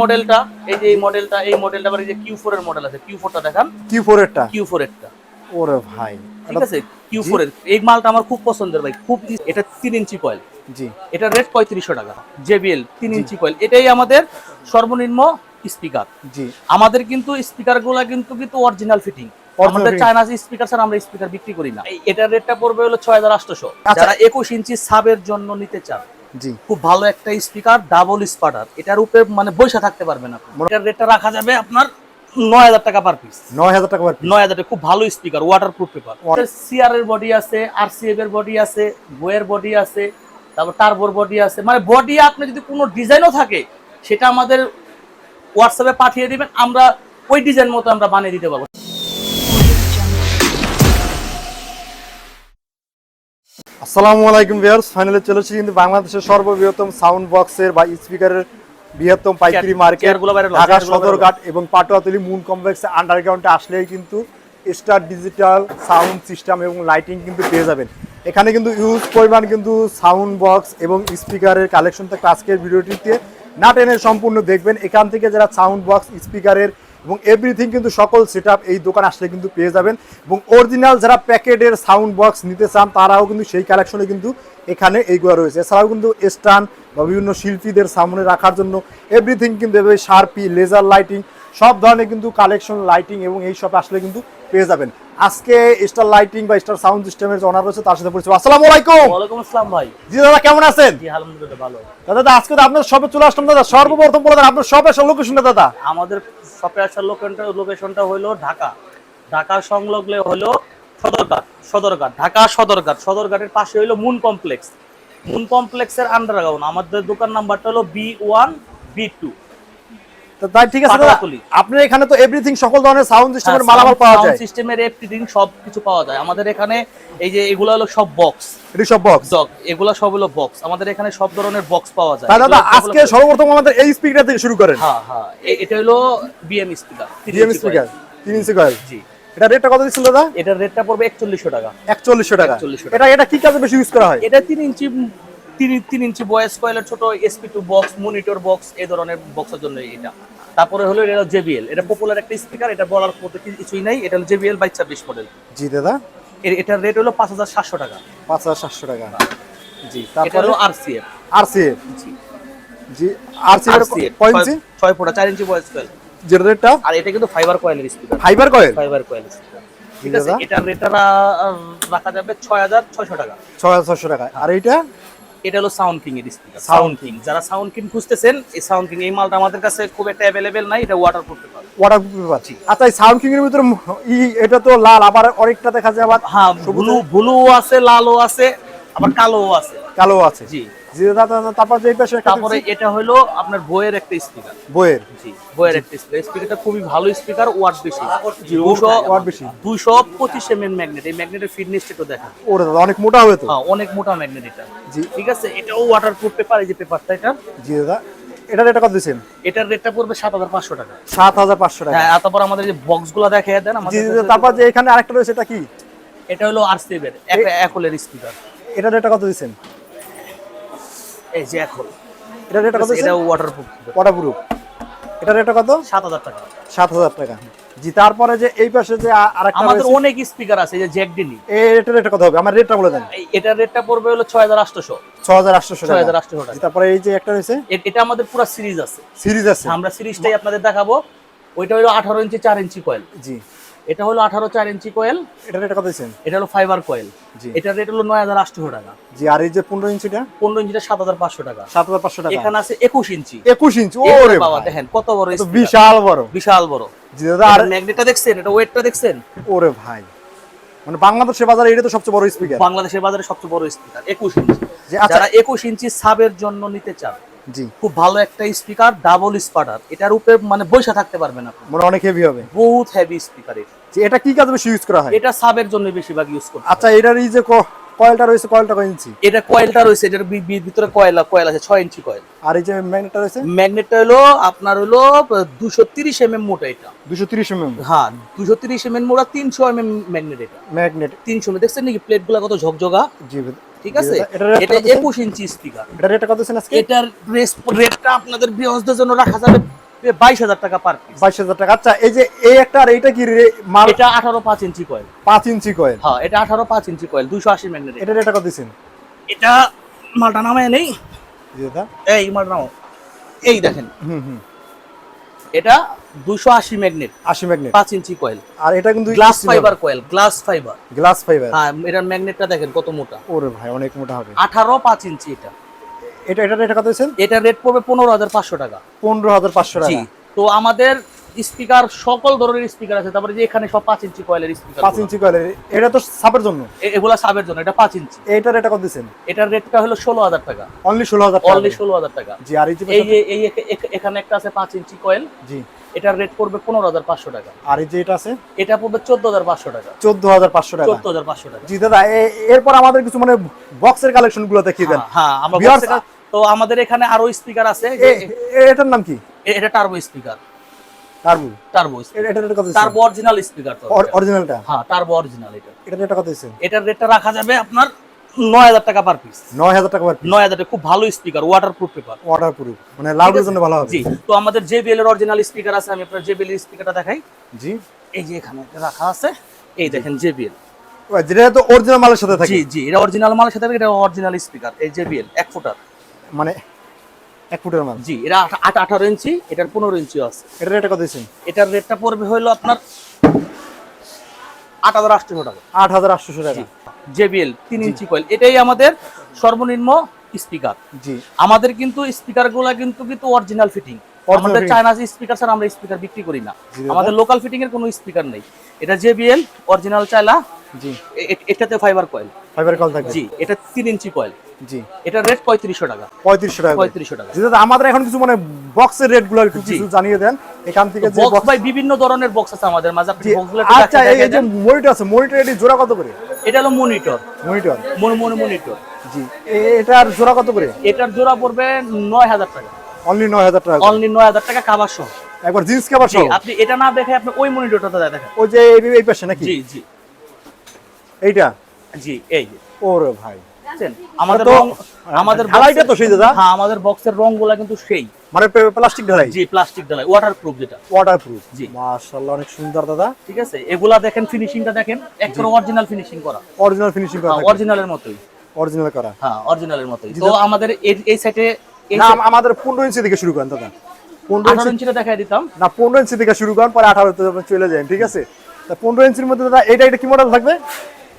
মডেলটা এই যে এই মডেলটা এই মডেলটা আবার এই যে কিউ এর মডেল আছে কিউ ফোরটা দেখান। কি ফোর এরটা? কিউ ফোর এরটা। ওরে ভাই ঠিক আছে? কিউ ফোর এর। এই মালটা আমার খুব পছন্দের ভাই খুব এটা তিন ইঞ্চি কয়েল জি। এটা রেট পঁয়ত্রিশশো টাকা জেবিএল তিন ইঞ্চি কয়েল এটাই আমাদের সর্বনিম্ন স্পিকার জি। আমাদের কিন্তু স্পিকারগুলা কিন্তু কিন্তু অরিজিনাল ফিটিং আমাদের। চায়না স্পিকার ছাড়া আমরা স্পিকার বিক্রি করি না। এটার রেটটা পড়বে হলো ছয় হাজার আটশোশো আচ্ছা। যারা একুশ ইঞ্চি সাবের জন্য নিতে চান জি। খুব ভালো একটা স্পিকার ডাবল স্পাটার এটার উপরে মানে বৈশা থাকতে পারবেন আপনি। এটার রেটটা রাখা যাবে আপনার নয় হাজার টাকা পার পিস নয় হাজার টাকা piece। নয় হাজার খুব ভালো speaker water proof paper CR এর বডি আছে আর সি এফ এর বডি আছে বইয়ের বডি আছে তারপর টার্বোর বডি আছে। মানে বডি আপনি যদি কোনো ডিজাইনও থাকে সেটা আমাদের হোয়াটসঅ্যাপে পাঠিয়ে দিবেন আমরা ওই ডিজাইন মতো আমরা বানিয়ে দিতে পারব। আসসালামু আলাইকুম ভিউয়ার্স ফাইনালি চলেছি কিন্তু বাংলাদেশের সর্ববৃহত্তম সাউন্ড বক্সের বা স্পিকারের বৃহত্তম পাইকারি মার্কেট ঢাকা সদরঘাট এবং পাটুয়াতলি মুন কমপ্লেক্সে আন্ডারগ্রাউন্ডে আসলেই কিন্তু স্টার ডিজিটাল সাউন্ড সিস্টেম এবং লাইটিং কিন্তু পেয়ে যাবেন। এখানে কিন্তু ইউজ পরিমাণ কিন্তু সাউন্ড বক্স এবং স্পিকারের কালেকশন থেকে আজকের ভিডিওটিতে না টেনে সম্পূর্ণ দেখবেন। এখান থেকে যারা সাউন্ড বক্স স্পিকারের এবং এভরিথিং কিন্তু সকল সেট এই দোকান আসলে কিন্তু পেয়ে যাবেন। এবং অরিজিনাল যারা প্যাকেটের সাউন্ড বক্স নিতে চান, তারাও কিন্তু সেই কালেকশনে কিন্তু এখানে এইগুলো রয়েছে। এছাড়াও কিন্তু স্টান বা বিভিন্ন শিল্পীদের সামনে রাখার জন্য এভরিথিং কিন্তু এভাবে শার্পি লেজার লাইটিং সব ধরনের কিন্তু কালেকশন লাইটিং এবং এই সব আসলে কিন্তু পেয়ে যাবেন। আজকে স্টার লাইটিং বা স্টার সাউন্ড সিস্টেমের যে অনার রয়েছে তার সাথে পরিচয় আসসালামু আলাইকুম। ওয়ালাইকুম আসসালাম ভাই। জি দাদা কেমন আছেন? জি আলহামদুলিল্লাহ ভালো। দাদা দাদা, আজকে তো আপনার সবে চলে আসলাম দাদা। সর্বপ্রথম বলে দেন আপনার সবে লোকেশনটা দাদা। আমাদের শপে আসার লোকেশনটা লোকেশনটা হলো ঢাকা। ঢাকা সংলগ্নে হলো সদরঘাট সদরঘাট ঢাকা সদরঘাট। সদরঘাটের পাশে হলো মুন কমপ্লেক্স মুন কমপ্লেক্সের আন্ডারগ্রাউন্ড আমাদের দোকান নাম্বারটা হলো বি ওয়ান বি টু তাই ঠিক আছে আপনার এখানে তো এভরিথিং সকল ধরনের সাউন্ড সিস্টেমের মালামাল পাওয়া যায়। সিস্টেমের এভরিথিং সব কিছু পাওয়া যায়। আমাদের এখানে এই যে এগুলো হলো সব বক্স এটি সব বক্স এগুলো সব হলো বক্স আমাদের এখানে সব ধরনের বক্স পাওয়া যায়। দাদা আজকে সর্বপ্রথম আমাদের এই স্পিকার থেকে শুরু করেন। হ্যাঁ হ্যাঁ। এটা হলো বিএম স্পিকার ডিএম স্পিকার তিন ইঞ্চি কয়েল জি। এটা রেটটা কত দিচ্ছিল দাদা? এটার রেটটা পড়বে একচল্লিশশো টাকা। একচল্লিশশো টাকা। 4100 টাকা। এটা এটা কি কাজে বেশি ইউজ করা হয়? এটা তিন ইঞ্চি তিন তিন ইঞ্চি বয়েস কয়েলের ছোট SP two box monitor box এই ধরনের বক্সের জন্য এটা। তারপরে হলো এটা জেবিএল এটা পপুলার একটা স্পিকার এটা বলার মতো কিছুই নাই। এটা হলো জেবিএল বাইশ ছাব্বিশ মডেল জি দাদা। এটার রেট হলো পাঁচ হাজার সাতশো টাকা। পাঁচ হাজার সাতশো টাকা। জি তারপরে হলো আরসিএফ আর সি জি। আরসিএফ কয় ইঞ্চি ছয় ফুটা চার ইঞ্চি বয়েস কয়েল যেটা রেটটা? আর এটা কিন্তু ফাইবার কয়েলের speaker fibre coil fibre coil ঠিক আছে। এটার রেটটা রাখা যাবে ছয় হাজার ছয়শো টাকা। ছয় হাজার ছয়শো টাকা। আর এইটা? এটা হলো সাউন্ড কিং এর স্পিকার সাউন্ড কিং যারা সাউন্ড কিং খুঁজতেছেন এই সাউন্ড কিং এই মালটা আমাদের কাছে খুব একটা অ্যাভেলেবেল নাই এটা ওয়াটার প্রুফ পেপার ওয়াটার পাচ্ছি। আচ্ছা এই সাউন্ড কিং এর ভিতরে ই এটা তো লাল আবার অনেকটা দেখা যায় আবার হ্যাঁ ব্লু ব্লুও আছে লালও আছে আবার কালোও আছে। কালোও আছে। জি। তারপর যে পাশে তারপরে এটা হলো আপনার বইয়ের একটা স্পিকার বইয়ের? জি বইয়ের একটা স্পিকার স্পিকারটা খুবই ভালো স্পিকার ওয়াট বেশি। দুশো ওয়াট বেশি। দুশো পঁচিশ এম এম ম্যাগনেট এই ম্যাগনেটের ফিটনেস একটু দেখা ওরে দাদা অনেক মোটা হবে তো? হ্যাঁ অনেক মোটা ম্যাগনেট এটা। জি। ঠিক আছে এটাও ওয়াটার প্রুফ পেপার এই যে পেপারটা এটা। জি দাদা এটা রেটটা কত দিচ্ছেন? এটার রেটটা পড়বে সাত হাজার পাঁচশো টাকা। সাত হাজার পাঁচশো টাকা। হ্যাঁ তারপর আমাদের যে বক্সগুলা দেখাই দেন আমাদের জি, তারপর যে এখানে আরেকটা রয়েছে এটা কি? এটা হলো আরসিএফ এর একটা একলের স্পিকার এটা রেটটা কত দিচ্ছেন? এই যে একল এটা রেটটা কত এটা ওয়াটারপ্রুফ ওয়াটারপ্রুফ এটা রেটটা কত? সাত হাজার টাকা। সাত হাজার টাকা। জি তারপরে যে এই পাশে যে আরেকটা আমাদের অনেক স্পিকার আছে যে জ্যাক ডিনি এই রেটটা রেটটা কত হবে? আমার রেটটা বলে দেন। এটার রেটটা পড়বে হলো ছয় হাজার আটশোশো। ছ হাজার আটশো ছয় হাজার টাকা আটশোশো জি, টাকা। তারপরে এই যে একটা রয়েছে? এটা আমাদের পুরো সিরিজ আছে। সিরিজ আছে। আমরা সিরিজটাই আপনাদের দেখাবো। ওইটা হলো আঠারো ইঞ্চি চার ইঞ্চি কয়েল জি। এটা হলো আঠারো চার ইঞ্চি কয়েল এটা রেটটা কত দিচ্ছেন? এটা হলো ফাইবার কয়েল জি। এটার রেট হলো নয় হাজার আটশোশো টাকা। জি আর এই যে পনেরো ইঞ্চিটা? পনেরো ইঞ্চিটা সাত হাজার পাঁচশো টাকা। সাত হাজার পাঁচশো টাকা। এখানে আছে একুশ ইঞ্চি। একুশ ইঞ্চি এগুলো ওরে বাবা দেখেন কত বড় বিশাল বড়। বিশাল বড়। জি দাদা আর ম্যাগনেটটা দেখছেন? এটা ওয়েটটা দেখছেন? ওরে ভাই। মানে বাংলাদেশের বাজারে এটা তো সবচেয়ে বড় স্পিকার বাংলাদেশের বাজারে সবচেয়ে বড় স্পিকার একুশ ইঞ্চি। আচ্ছা যারা একুশ ইঞ্চি সাবের জন্য নিতে চান জি। খুব ভালো একটা স্পিকার ডাবল স্পাটার এটার উপরে মানে বৈশা থাকতে পারবেন আপনি। মনে অনেক হেভি হবে। বহুত হেভি স্পিকার এটা। এটা কি কাজে বেশি ইউজ করা হয়? এটা সাবের জন্য বেশিরভাগ ইউজ করতে আচ্ছা এটার এই যে কয়েলটা রয়েছে কয়েলটা কয় ইঞ্চি? এটা কয়েলটা রয়েছে এটার ভিতরে কয়েল কয়েল আছে ছয় ইঞ্চি কয়েল। আর এই যে ম্যাগনেটটা রয়েছে? ম্যাগনেটটা হলো আপনার হলো দুশো তিরিশ এম এম মোটা এটা। দুশো তিরিশ এম হ্যাঁ দুশো তিরিশ এম এম মোটা তিনশো এম এম ম্যাগনেট এটা। ম্যাগনেট। তিনশো দেখছেন নাকি প্লেটগুলা কত ঝকঝকা? জি ঠিক আছে? এটা রেটটা এটা কত দিচ্ছেন? একুশ ইঞ্চি স্পিকার এটা রেটটা কত আজকে? এটার রেটটা আপনাদের বৃহস্পতির জন্য রাখা যাবে বাইশ হাজার টাকা পার বাইশ হাজার টাকা। আচ্ছা এই যে এই একটা আর এইটা কি মাল? এটা আঠারো পাঁচ ইঞ্চি কয়েল পাঁচ ইঞ্চি কয়েল হ্যাঁ এটা আঠারো পাঁচ ইঞ্চি কয়েল দুইশো আশি ম্যাগনেট এটা রেটা কত দিচ্ছেন এটা মালটা নামায় নেই। এই মালটা নামাও। এই দেখেন। হুম হুম। এটা দুশো আশি ম্যাগনেট আশি ম্যাগনেট পাঁচ ইঞ্চি কয়েল আর এটা কিন্তু glass fibre coil glass fibre glass fibre হ্যাঁ এটার ম্যাগনেটটা দেখেন কত মোটা। ওরে ভাই অনেক মোটা হবে। আঠারো পাঁচ ইঞ্চি এটা। এটা এটা রেটা কত দিচ্ছেন এটা রেট পড়বে পনেরো হাজার পাঁচশো টাকা। পনেরো হাজার পাঁচশো টাকা। তো আমাদের স্পিকার সকল ধরনের স্পিকার আছে তারপরে যে এখানে সব পাঁচ ইঞ্চি কয়েলের স্পিকার পাঁচ ইঞ্চি কয়েল এটা তো সাপের জন্য? এগুলা সাবের জন্য এটা পাঁচ ইঞ্চি। এইটা রেটা কত দিচ্ছেন এটার রেটটা হলো ষোলো হাজার টাকা। অনলি ষোলো হাজার টাকা। অনলি ষোলো হাজার টাকা। জি আর এই যে এই এখানে একটা আছে পাঁচ ইঞ্চি কয়েল। জি। এটার রেট পড়বে পনেরো হাজার পাঁচশো টাকা। আর এই যে এটা আছে? এটা পড়বে চোদ্দ হাজার পাঁচশো টাকা। চোদ্দ হাজার পাঁচশো টাকা। চোদ্দ হাজার পাঁচশো টাকা। জি দাদা এরপর আমাদের কিছু মানে বক্সের কালেকশনগুলো দেখিয়ে দেন। হ্যাঁ, হ্যাঁ আমরা তো আমাদের এখানে আরও স্পিকার আছে এটার নাম কি? এটা টার্বো স্পিকার টার্বু টার্বো এটা এটা রেটা কত দিচ্ছেন টার্বো অরিজিনাল স্পিকার তো অরিজিনালটা হ্যাঁ টার্বো অরিজিনাল এটা। এটা রেটা কত দিচ্ছেন এটার রেটটা রাখা যাবে আপনার নয় হাজার টাকা পার পিস নয় হাজার টাকা নয় হাজার খুব ভালো speaker water proof paper water proof মানে লাউডের জন্য ভালো হবে। জি তো আমাদের জেবিএল এর অরিজিনাল স্পিকার আছে আমি আপনার জেবিএল এর স্পিকারটা দেখাই। জি। এই যে এখানে রাখা আছে এই দেখেন জেবিএল যেটা তো অরিজিনাল মালের সাথে থাকে। জি জি এটা অরিজিনাল মালের সাথে এটা অরিজিনাল স্পিকার এই জেবিএল এক ফুটার। মানে এক ফুটের মাল। জি এটা আট- আঠারো ইঞ্চি এটার পনেরো ইঞ্চি আছে। এটা রেটা কত দিচ্ছেন? এটার রেটটা পড়বে হলো আপনার আট হাজার আটশো টাকা। আট হাজার আটশোশো টাকা। জেবিএল তিন ইঞ্চি কয়েল। এটাই আমাদের সর্বনিম্ন স্পিকার। জি। আমাদের কিন্তু স্পিকারগুলা কিন্তু কিন্তু অরিজিনাল ফিটিং আমাদের চায়না স্পিকার ছাড়া আমরা স্পিকার বিক্রি করি না। আমাদের লোকাল ফিটিং এর কোনো স্পিকার নেই। এটা জেবিএল অরিজিনাল চায়না জি। এটাতে ফাইবার কয়েল ফাইবার কল থাকবে। জি এটা তিন ইঞ্চি কয়েল জি। এটা রেট পঁয়ত্রিশশো টাকা। পঁয়ত্রিশশো টাকা করে। পঁয়ত্রিশশো টাকা। জি দাদা আমাদের এখন কিছু মানে বক্সের রেটগুলো একটু কিছু জানিয়ে দেন। এখান থেকে যে বক্স ভাই বিভিন্ন ধরনের বক্স আছে আমাদের মাঝে। আপনি বক্সগুলো একটু আচ্ছা এই যে মনিটর আছে মনিটর এটি জোড়া কত করে? এটা হলো মনিটর মনিটর মন মন মনিটর জি। এটার জোড়া কত করে? এটার জোড়া পড়বে নয় হাজার টাকা। অনলি নয় হাজার টাকা অনলি নয় হাজার টাকা কাবার সহ। একবার জিন্স কাভার সহ আপনি এটা না দেখে আপনি ওই মনিটরটা দেখেন। ওই যে এই- এই পাশে নাকি? জি জি। এইটা? জি এই ওরে ভাই? আমাদের আমাদের ঢালাইটা তো সেই দাদা? হ্যাঁ আমাদের বক্সের রংগুলা কিন্তু সেই। মানে প্লাস্টিক ঢালাই? জি প্লাস্টিক ঢালাই ওয়াটার প্রুফ যেটা। ওয়াটার প্রুফ জি। মাশাআল্লাহ অনেক সুন্দর দাদা। ঠিক আছে? এগুলা দেখেন ফিনিশিংটা দেখেন। একদম অরিজিনাল ফিনিশিং করা। অরিজিনাল ফিনিশিং করা অরিজিনালের মতোই। অরিজিনাল করা। হ্যাঁ অরিজিনালের মতোই। জি, তো আমাদের এই- না আমাদের পনেরো ইঞ্চি থেকে শুরু করেন দাদা। পনেরো ইঞ্চিটা দেখাই দিতাম। না পনেরো ইঞ্চি থেকে শুরু করেন পরে আঠারো চলে যায় ঠিক আছে? তা পনেরো ইঞ্চির মধ্যে দাদা এটা এটা কি মডেল থাকবে?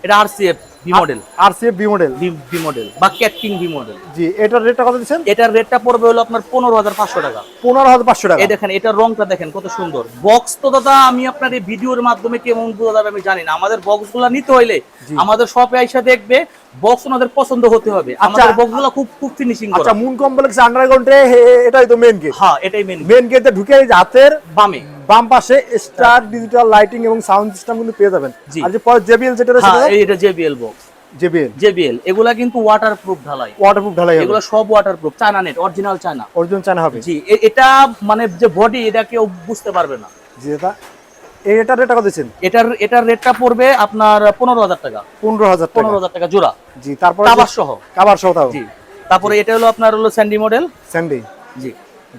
এটা আরসিএফ ভি মডেল আর C B model V model বা ক্যাটকিং ভি মডেল জি এটার রেটটা কত দিচ্ছেন? এটার রেটটা পড়বে হলো আপনার পনেরো হাজার পাঁচশো টাকা। পনেরো হাজার পাঁচশো টাকা। এই দেখেন এটার রংটা দেখেন কত সুন্দর। বক্স তো দাদা আমি আপনার এই ভিডিওর মাধ্যমে কেমন বোঝা যাবে আমি জানি না। আমাদের বক্সগুলা নিতে হইলে আমাদের শপে আইসা দেখবে বক্স ওনাদের পছন্দ হতে হবে। আমাদের বক্সগুলা খুব খুব ফিনিশিং করা। আচ্ছা মুন কমপ্লেক্স আন্ডারগ্রাউন্ডে এটাই তো মেন গেট হ্যাঁ এটাই মেন মেন গেটে ঢুকে হাতের বামে। বাম পাশে স্টার ডিজিটাল লাইটিং এবং সাউন্ড সিস্টেম কিন্তু পেয়ে যাবেন। আর যে পরে জেবিএল যেটা রয়েছে হ্যাঁ এটা জেবিএল বক্স জেবিএল জেবিএল এগুলা কিন্তু ওয়াটার প্রুফ ঢালাই। ওয়াটারপ্রুফ ঢালাই এগুলো সব water proof China net original China original China হবে। জি এটা মানে যে বডি এটা কেউ বুঝতে পারবে না। জি এটা। এটার রেটটা কত দিচ্ছেন? এটার এটার রেটটা পড়বে আপনার পনেরো হাজার টাকা। পনেরো হাজার পনেরো হাজার টাকা জোড়া। জি তারপরে কাবার সহ। কাবার সহ তাও। জি তারপরে এটা হলো আপনার হলো স্যান্ডি মডেল স্যান্ডি জি।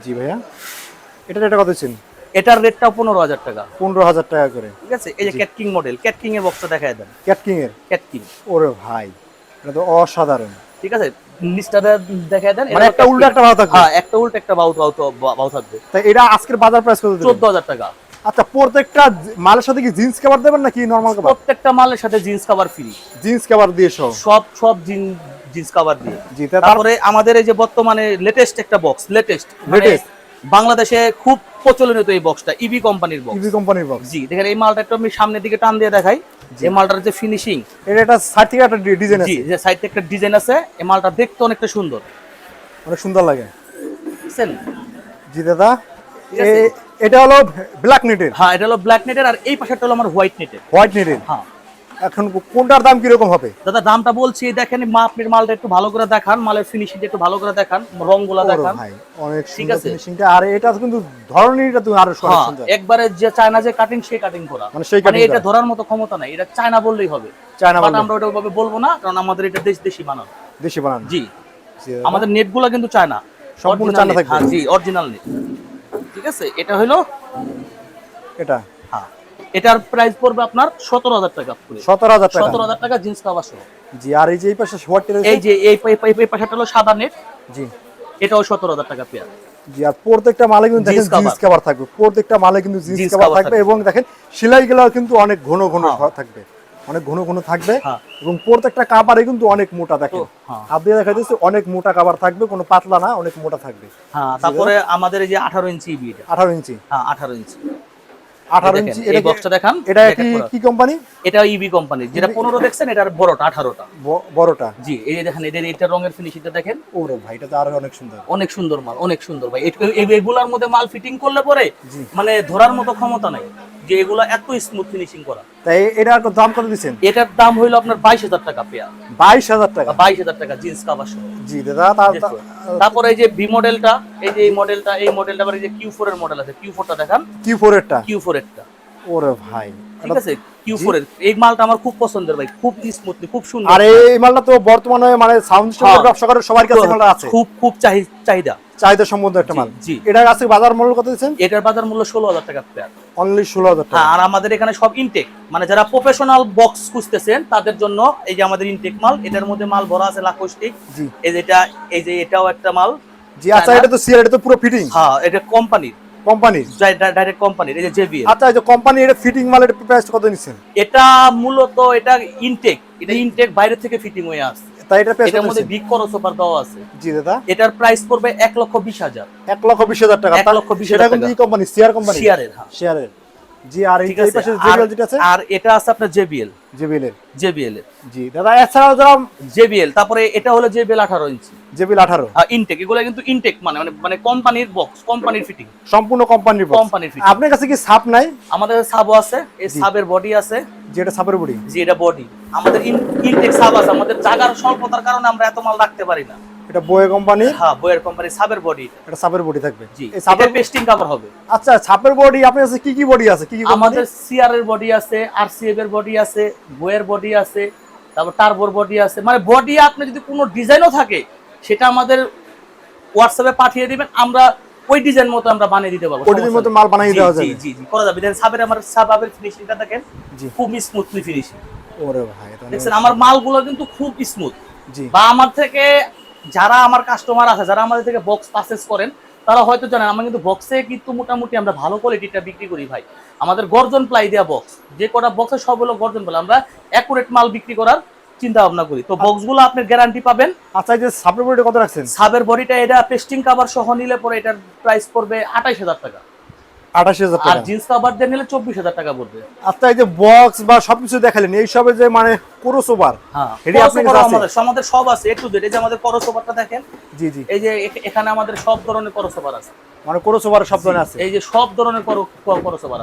জি ভাইয়া। এটার রেটটা কত দিচ্ছেন? এটার রেটটা পনেরো হাজার টাকা। পনেরো হাজার টাকা করে। ঠিক আছে? এই যে ক্যাটকিং মডেল ক্যাটকিং এর বক্সটা দেখায় দেন। ক্যাটকিং এর? ক্যাটকিং ওরে ভাই এটা তো অসাধারণ। ঠিক আছে? নিচটা দেখায় দেন। মানে একটা উল্টো একটা ভালো থাকবে। হ্যাঁ একটা উল্টো একটা বাউ বাউ বাউ থাকবে। তাই এটা আজকের বাজার প্রাইস কত টাকা। আচ্ছা প্রত্যেকটা মালের সাথে কি জিন্স কভার দেবেন নাকি নরমাল কভার প্রত্যেকটা মালের সাথে jeans cover free jeans cover দিয়ে সহ সব সব জিন্স কভার দিয়ে। তারপরে আমাদের এই যে বর্তমানে লেটেস্ট একটা বক্স লেটেস্ট Latest? বাংলাদেশে খুব প্রচলিত এই বক্সটা ইবি কোম্পানির বক্স ইভি কোম্পানির বক্স জি দেখেন এই মালটা একটু আমি সামনের দিকে টান দিয়ে দেখাই। এই মালটার যে ফিনিশিং এটা একটা সাইড থেকে একটা ডিজাইন আছে। জি যে সাইডে একটা ডিজাইন আছে এই মালটা দেখতে অনেকটা সুন্দর। অনেক সুন্দর লাগে। বুঝছেন? জি দাদা। এটা হলো ব্ল্যাক নেটের হ্যাঁ এটা হলো ব্ল্যাক নেটের আর এই পাশেরটা হলো আমার হোয়াইট নেটের হোয়াইট নেটের হ্যাঁ। এখন কোনটার দাম কীরকম হবে? দাদা দামটা বলছি দেখেন মা আপনার মালটা একটু ভালো করে দেখান মালের ফিনিশিং একটু ভালো করে দেখান রংগুলা ওরে দেখান। ভাই অনেক ঠিক সুন্দর আছে। ফিনিশিংটা আর এটা কিন্তু ধরনীটা তুমি আরও অনেক হ্যাঁ সুন্দর একবারে যে চায়না যে কাটিং সেই কাটিং করা। মানে সেই মানে cutting এটা ধরার মতো ক্ষমতা নাই। এটা চায়না বললেই হবে। চায়না বাট আমরা ওটা ওইভাবে বলব না কারণ আমাদের এটা দেশ দেশি বানানো। দেশি বানানো। জি। আমাদের নেটগুলো কিন্তু চায়না। সম্পূর্ণ চায়না থাকবে। হ্যাঁ জি অরিজিনাল নেট ঠিক আছে? এটা হলো এটা। হ্যাঁ। এটার প্রাইস পড়বে আপনার সতেরো হাজার টাকা সতেরো হাজার টাকা। সতেরো হাজার টাকা জিন্স কাভার সহ। জি আর এই যে এই পাশে এই যে এই পাশাটা হলো সাদা নেট জি। এটাও সতেরো হাজার টাকা পেয়ার জি আর প্রত্যেকটা মালে কিন্তু দেখেন জিন্স কভার থাকবে। প্রত্যেকটা মালে কিন্তু জিন্স থাকবে। এবং দেখেন কিন্তু অনেক ঘন ঘন হ্যাঁ। থাকবে। অনেক ঘন ঘন থাকবে হ্যাঁ। এবং প্রত্যেকটা কাবারে কিন্তু অনেক মোটা দেখেন। হ্যাঁ। আপনি দেখা যাচ্ছে অনেক মোটা কাবার থাকবে কোনো পাতলা না অনেক মোটা থাকবে। হ্যাঁ তারপরে আমাদের এই যে আঠারো ইঞ্চি আঠারো ইঞ্চি হ্যাঁ আঠারো ইঞ্চি আঠারো দেখেন, ইঞ্চি এই বক্সটা দেখান এটা কি কোম্পানি এটা ইবি কোম্পানি যেটা পনেরো দেখছেন এটার বড়টা আঠারোটা। বড়টা? জি এই যে দেখেন এদের এটা রঙের ফিনিশিংটা দেখেন। ওরে ভাই এটা তো আরও অনেক সুন্দর। অনেক সুন্দর মাল অনেক সুন্দর ভাই। এগুলার মধ্যে মাল ফিটিং করলে পরে মানে ধরার মতো ক্ষমতা নাই। যে এগুলা এত স্মুথ ফিনিশিং করা। তাই এটার দাম কত দিচ্ছেন এটার দাম হইল আপনার বাইশ হাজার টাকা পেয়ার। বাইশ হাজার টাকা? বাইশ হাজার টাকা জিন্স কাভার সহ। জি দাদা তারপরে এই যে বি মডেলটা এই যে এই মডেলটা এই মডেলটা আবার এই যে কিউ ফোর এর মডেল আছে কিউ ফোরটা দেখান। কি ফোর এরটা? কিউ ফোর এরটা। ওরে ভাই ঠিক আছে? কিউ ফোর এর। এই মালটা আমার খুব পছন্দের ভাই খুব স্মুথলি খুব সুন্দর আর এই মালটা তো বর্তমানে মানে সাউন্ড হ্যাঁ। ব্যবসা করে সবার কাছে মালটা আছে। খুব খুব চাহি- চাহিদা। চাহিদা সম্বন্ধে একটা মাল। জি। এটার কাছে বাজার মূল্য কত দিচ্ছেন? এটার বাজার মূল্য ষোলো হাজার টাকা পেয়ার অনলি ষোলো হাজার টাকা। হ্যাঁ আর আমাদের এখানে সব ইনটেক মানে যারা প্রফেশনাল বক্স খুঁজতেছেন তাদের জন্য এই যে আমাদের ইনটেক মাল এটার মধ্যে মাল ভরা আছে লাকোস্টিক জি। এই যে এটা এই যে এটাও একটা মাল। জি আচ্ছা এটা তো সিআর এটা তো পুরো ফিটিং হ্যাঁ এটা কোম্পানির কোম্পানির ডাইরেক্ট কোম্পানির এই যে জেবিএল আচ্ছা যে কোম্পানি এটা ফিটিং মালের প্রাইস কত নিচ্ছেন? এটা মূলত এটা ইনটেক এটা ইনটেক বাইরে থেকে ফিটিং হয়ে আসছে। তাই এটা প্রাইস এটার মধ্যে বিগ করসোপার দেওয়া আছে। জি দাদা। এটার প্রাইস পড়বে এক লক্ষ বিশ হাজার। এক লক্ষ বিশ হাজার টাকা। 1 লক্ষ বিশ সেটা হাজার কিন্তু টাকা। কোম্পানি শেয়ার কোম্পানি শেয়ারের হ্যাঁ। শেয়ারের জি আর এই ঠিক যে এই আছে। পাশে জেবিএল যেটা আছে? আর এটা আছে আপনার জেবিএল জেবিএল এর। জেবিএল এর। জি দাদা এছাড়াও যারা জেবিএল তারপরে এটা হলো জেবিএল আঠারো ইঞ্চি জেবিএল আঠারো। ইনটেক এগুলো কিন্তু ইনটেক মানে মানে মানে কোম্পানির বক্স কোম্পানির ফিটিং সম্পূর্ণ কোম্পানির বক্স কোম্পানির ফিটিং আপনার কাছে কি সাপ নাই? আমাদের সাবও আছে এই সাবের বডি আছে। যেটা বডি এটা বডি আমাদের ইনটেক সাব আছে আমাদের জায়গার স্বল্পতার কারণে আমরা এত মাল রাখতে পারি না। এটা বয়ে কোম্পানির হ্যাঁ বইয়ের কোম্পানি সাবের বডি এটা সাপের বডি থাকবে। জি এই সাপের পেস্টিং কভার হবে। আচ্ছা ছাপের বডি আপনার কাছে কি কি বডি আছে? কি কি আমাদের সিআর এর বডি আছে আরসিএফ এর বডি আছে বইয়ের বডি আছে তারপর টার্বোর বডি আছে। মানে বডি আপনি যদি কোনো ডিজাইনও থাকে সেটা আমাদের হোয়াটসঅ্যাপে পাঠিয়ে দিবেন আমরা ওই ডিজাইন মতো আমরা বানিয়ে দিতে পারব সমস্যা মতো মাল বানিয়ে দেওয়া যাবে। জি জি করা যাবে। দেখেন সাবের আমার সাবের ফিনিশিংটা দেখেন জি। খুব স্মুথলি ফিনিশিং ওরে ভাই এটা আমার মালগুলো কিন্তু খুব স্মুথ জি। বা আমার থেকে যারা আমার কাস্টমার আছে যারা আমাদের থেকে বক্স পারচেস করেন তারা হয়তো জানেন আমরা কিন্তু বক্সে কিন্তু মোটামুটি আমরা ভালো কোয়ালিটিটা বিক্রি করি ভাই। আমাদের গর্জন প্লাই দেওয়া বক্স যে কটা বক্সে সব হলো গর্জন প্লাই আমরা অ্যাকুরেট মাল বিক্রি করার চিন্তা ভাবনা করি। তো বক্সগুলো আপনি গ্যারান্টি পাবেন। আচ্ছা এই যে সাবের বডিটা কত রাখছেন? সাবের বডিটা এটা পেস্টিং কাভার সহ নিলে পরে এটার প্রাইস পড়বে আঠাইশ হাজার টাকা। আঠাশি হাজার আর জিন্স কাভার দিয়ে নিলে চব্বিশ হাজার টাকা পড়বে। আচ্ছা এই যে বক্স বা সবকিছু দেখালেন এই সবে যে মানে ক্রস ওভার এটি আপনার crossover কাছে আছে? আমাদের আমাদের সব আছে এ এই যে আমাদের করসোভারটা দেখেন জি জি। এই যে এখানে আমাদের সব ধরনের করসোভার আছে। মানে ক্রস ওভার সব ধরনের আছে? এই যে সব ধরনের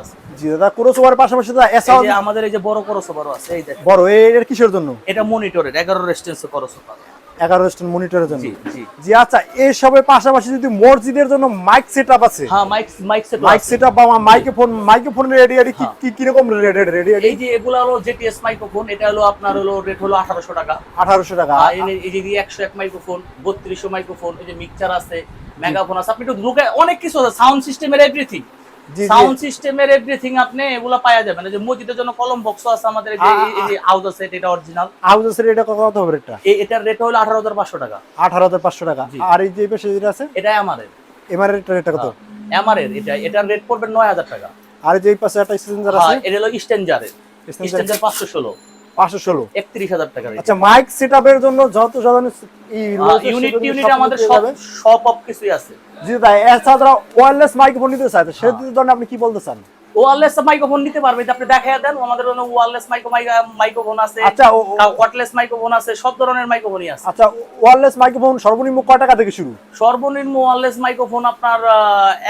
আছে। জি দাদা ক্রস ওভার পাশাপাশি দাদা এছাড়াও আমাদের এই যে বড় করসোভারও আছে এই দেখেন। বড় এর কিসের জন্য? এটা মনিটরের এগারো রেস্টেন্স করসোভার এগারো স্ট্যান্ড মনিটরের জন্য। জি আচ্ছা এই সবের পাশাপাশি যদি মসজিদের জন্য মাইক সেটআপ আছে? হ্যাঁ মাইক সেট সেটআপ বা মাইক্রোফোন মাইক্রোফোন রেডি রেডি কি। কি কীরকম রেডি রেডি এই যে এগুলো হলো জেটিএস মাইক্রোফোন এটা হলো আপনার হলো রেট হলো আঠারোশো টাকা। আঠারোশো টাকা। এই- যে একশো এক মাইক্রোফোন বত্রিশশো মাইক্রোফোন এই যে মিক্সচার আছে মেগাফোন আছে। আপনি একটু অনেক কিছু আছে সাউন্ড সিস্টেমের এভরিথিং সাউন্ড সিস্টেমের এভরিথিং আপনি এগুলো পাওয়া যাবেন। যে মসজিদের জন্য কলম বক্স আছে আমাদের যে আউজ আছে এটা অরিজিনাল হাউসের এটা কত হবে এটা এটার রেট হলো আঠারো হাজার পাঁচশো টাকা। আঠারো হাজার পাঁচশো টাকা। আর এই যে পাশে যেটা আছে? এটাই আমাদের এমআর রেটটা রেটটা কত? এমআরের এটা এটার রেট পড়বে নয় হাজার টাকা। আর যে পাশে একটা স্টেনজার আছে? হ্যাঁ এটা হলো স্টেনজারের স্টেনজার স্টেঞ্জার পাঁচশো ষোলো। পাঁচশো ষোলো একত্রিশ হাজার টাকা আচ্ছা মাইক সেটআপের জন্য যত সাধারণ ইউনিট ইউনিট আমাদের সব সব সব কিছুই আছে। জি তাই এছাড়া ওয়্যারলেস মাইক্রোফোন নিতে চাই তো সেই জন্য আপনি কি বলতে চান? ওয়ারলেস মাইক্রোফোন নিতে পারবে আপনি দেখায় দেন আমাদের জন্য ওয়ারলেস মাইক্রোফোন আছে আচ্ছা ওয়াটলেস মাইক্রোফোন আছে সব ধরনের মাইক্রোফোনই আছে। আচ্ছা ওয়্যারলেস মাইক্রোফোন সর্বনিম্ন কয় টাকা থেকে শুরু? সর্বনিম্ন ওয়ারলেস মাইক্রোফোন আপনার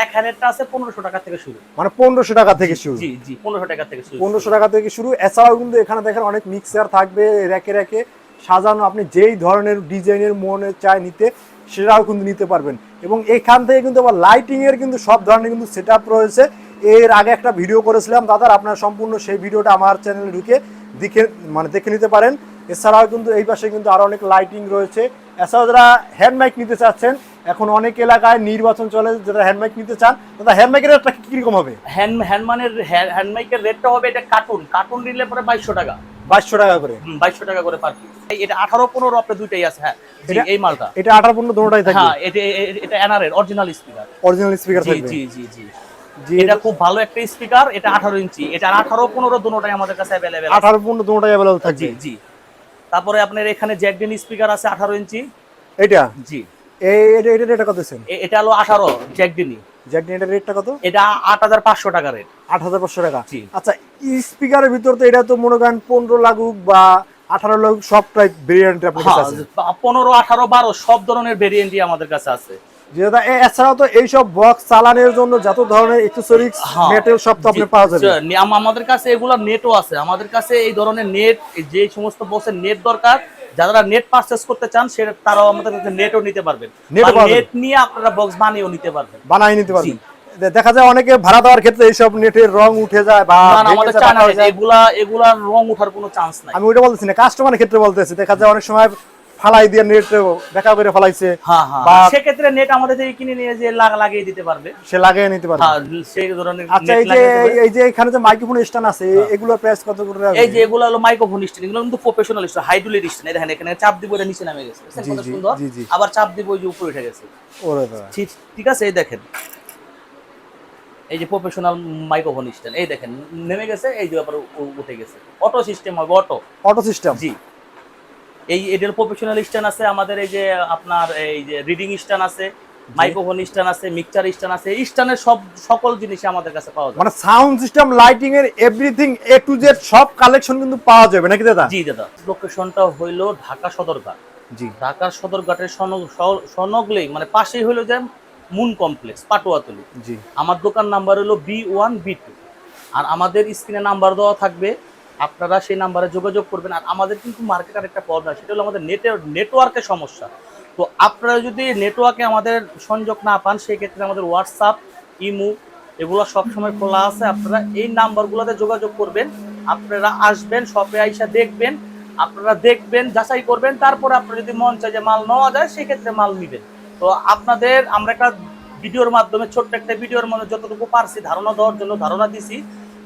এক হ্যান্ডেরটা আছে পনেরোশো টাকা থেকে শুরু। মানে পনেরোশো টাকা থেকে শুরু? জি জি পনেরোশো টাকা থেকে শুরু। পনেরোশো টাকা থেকে শুরু। এছাড়াও কিন্তু এখানে দেখেন অনেক মিক্সার থাকবে র্যাকে র্যাকে সাজানো। আপনি যেই ধরনের ডিজাইনের মনে চায় নিতে সেটাও কিন্তু নিতে পারবেন। এবং এখান থেকে কিন্তু আবার লাইটিং এর কিন্তু সব ধরনের কিন্তু সেট রয়েছে। এর আগে একটা ভিডিও করেছিলাম দাদার আপনার সম্পূর্ণ সেই ভিডিওটা আমার চ্যানেলে ঢুকে দেখে মানে দেখে নিতে পারেন। এছাড়াও কিন্তু এই পাশে কিন্তু আরও অনেক লাইটিং রয়েছে। এছাড়াও যারা হ্যান্ড মাইক নিতে চাচ্ছেন এখন অনেক এলাকায় নির্বাচন চলে যারা হ্যান্ডমাইক নিতে চান দাদা হ্যান্ডমাইকের রেটটা কীরকম হবে? হ্যান্ড হ্যান্ডমানের হ্যান্ডমাইকের রেটটা হবে এটা কার্টুন কার্টুন নিলে পরে বাইশশো টাকা। বাইশশো টাকা করে। বাইশশো টাকা করে পার এটা আঠারো পনেরো আপনার দুইটাই আছে হ্যাঁ। এই মালটা। এটা আঠারো পনেরো দুটোটাই থাকবে। হ্যাঁ এটা এটা এনআরএর অরিজিনাল স্পিকার অরিজিনাল স্পিকার জি জি জি জি। এটা খুব ভালো একটা স্পিকার এটা আঠারো ইঞ্চি। এটা আঠারো পনেরো দুটোটাই আমাদের কাছে আঠারো পনেরো দুটোটাই অ্যাভেলেবল থাকবে। জি। জি তারপরে আপনার এখানে জ্যাকডিন স্পিকার আছে আঠারো ইঞ্চি। এটা জি। এটা এটা কত এটা হলো রেটটা কত? এটা টাকা রেট। আচ্ছা স্পিকারের ভিতর তো এটা তো মনে করেন লাগুক বা আঠারো লাগুক সব টাইপ ভেরিয়েন্ট আপনার কাছে আছে। হ্যাঁ পনেরো আঠারো বারো সব ধরনের ভেরিয়েন্টই আমাদের কাছে আছে। যেটা এছাড়াও তো এইসব বক্স চালানোর জন্য যত ধরনের হ্যাঁ। সব তো আপনি পাওয়া যাবে। আমাদের কাছে এগুলা নেটও আছে। আমাদের কাছে এই ধরনের নেট যে সমস্ত বক্সের নেট দরকার যারা নেট পারচেস করতে চান সে তারাও আমাদের কাছে নেটও নিতে পারবেন। নেট নিয়ে আপনারা বক্স বানিয়েও নিতে পারবেন। বানাই নিতে পারবেন। দেখা যায় অনেকে ভাড়া দেওয়ার ক্ষেত্রে এইসব নেটের রং উঠে যায় বা। এগুলা এগুলার রং ওঠার কোনো চান্স নাই। আমি ওইটা বলতেছি না কাস্টমারের ক্ষেত্রে বলতেছি। দেখা যায় অনেক সময় ফালাই দিয়ে নেট দেখা করে ফালাইছে। হ্যাঁ হ্যাঁ। বা- সেক্ষেত্রে নেট আমাদের থেকে কিনে নিয়ে যে লাগা লাগিয়ে দিতে পারবে। সে লাগিয়ে নিতে পারবে। হ্যাঁ সেই ধরনের আচ্ছা এই যে। এই যে এখানে যে মাইক্রোফোন স্ট্যান্ড আছে এগুলোর প্রাইস কত করে রাখবে? এই যে এগুলো হলো মাইক্রোফোন স্ট্যান্ড এগুলো কিন্তু প্রফেশনাল স্ট্যান্ড হাইড্রোলিক স্ট্যান্ড দেখেন এখানে চাপ দিব এটা নিচে নামে গেছে। কত সুন্দর। আবার চাপ দিব ওই যে উপরে উঠে গেছে। ওরে বাবা। ঠিক ঠিক আছে এই দেখেন। এই যে প্রফেশনাল মাইক্রোফোন স্ট্যান্ড এই দেখেন নেমে গেছে এই যে আবার উঠে গেছে। অটো সিস্টেম হবে অটো অটো সিস্টেম জি। এই এটার প্রফেশনাল স্ট্যান্ড আছে আমাদের এই যে আপনার এই যে রিডিং স্ট্যান্ড আছে মাইক্রোফোন স্ট্যান্ড আছে মিক্সচার স্ট্যান্ড আছে স্ট্যান্ডের সব সকল জিনিসই আমাদের কাছে পাওয়া যায় মানে সাউন্ড সিস্টেম লাইটিং এর এভরিথিং এ টু জেড সব কালেকশন কিন্তু পাওয়া যাবে নাকি দাদা? জি দাদা লোকেশনটা হইল ঢাকা সদরঘাট। জি। ঢাকার সদরঘাটের সনগ- সনগলেই মানে পাশেই হলো যে মুন কমপ্লেক্স পাটুয়াতলি। জি। আমার দোকান নাম্বার হলো বি ওয়ান বি টু আর আমাদের স্ক্রিনে নাম্বার দেওয়া থাকবে আপনারা সেই নাম্বারে যোগাযোগ করবেন আর আমাদের কিন্তু মার্কেটের একটা প্রবলেম সেটা হলো আমাদের নেটের নেটওয়ার্কের সমস্যা। তো আপনারা যদি নেটওয়ার্কে আমাদের সংযোগ না পান সেই ক্ষেত্রে আমাদের হোয়াটসঅ্যাপ ইমো এগুলো সবসময় খোলা আছে। আপনারা এই নাম্বারগুলোতে যোগাযোগ করবেন, আপনারা আসবেন শপে আইসা দেখবেন, আপনারা দেখবেন, যাচাই করবেন, তারপরে আপনার যদি মন চায় যে মাল নেওয়া যায়, সেক্ষেত্রে মাল নেবেন। তো আপনাদের, আমরা একটা ভিডিওর মাধ্যমে, ছোট্ট একটা ভিডিওর মধ্যে যতটুকু পারছি ধারণা দেওয়ার জন্য ধারণা দিছি।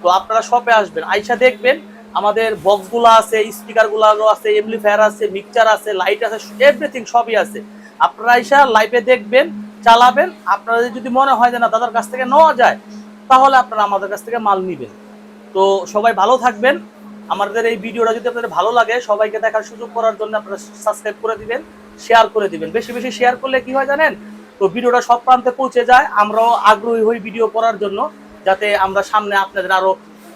তো আপনারা শপে আসবেন, আইসা দেখবেন আমাদের বক্সগুলো আছে, স্পিকারগুলো আছে এমপ্লিফায়ার আছে মিক্সচার আছে লাইট আছে এভরিথিং সবই আছে। আপনারা আইসা লাইভে দেখবেন, চালাবেন। আপনাদের যদি মনে হয় যে না, দাদার কাছ থেকে নেওয়া যায়, তাহলে আপনারা আমাদের কাছ থেকে মাল নিবেন। তো সবাই ভালো থাকবেন। আমাদের এই ভিডিওটা যদি আপনাদের ভালো লাগে, সবাইকে দেখার সুযোগ করার জন্য আপনারা সাবস্ক্রাইব করে দিবেন শেয়ার করে দিবেন। বেশি বেশি শেয়ার করলে কি হয় জানেন? তো ভিডিওটা সব প্রান্তে পৌঁছে যায়। আমরাও আগ্রহী হই ভিডিও করার জন্য, যাতে আমরা সামনে আপনাদের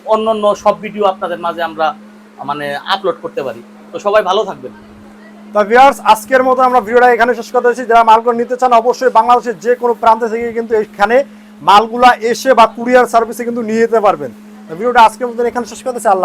আরও অন্য সব ভিডিও আপনাদের মাঝে আমরা মানে আপলোড করতে পারি। তো সবাই ভালো থাকবেন। তা ভিউয়ার্স আজকের মতো আমরা ভিডিওটা এখানে শেষ করতে চাইছি যারা মালগুলো নিতে চান, অবশ্যই বাংলাদেশের যে কোনো প্রান্তে থেকে কিন্তু এখানে মালগুলা এসে বা কুরিয়ার সার্ভিসে কিন্তু নিয়ে যেতে পারবেন। ভিডিওটা আজকের মতো এখানে শেষ করতেছি আল্লাহ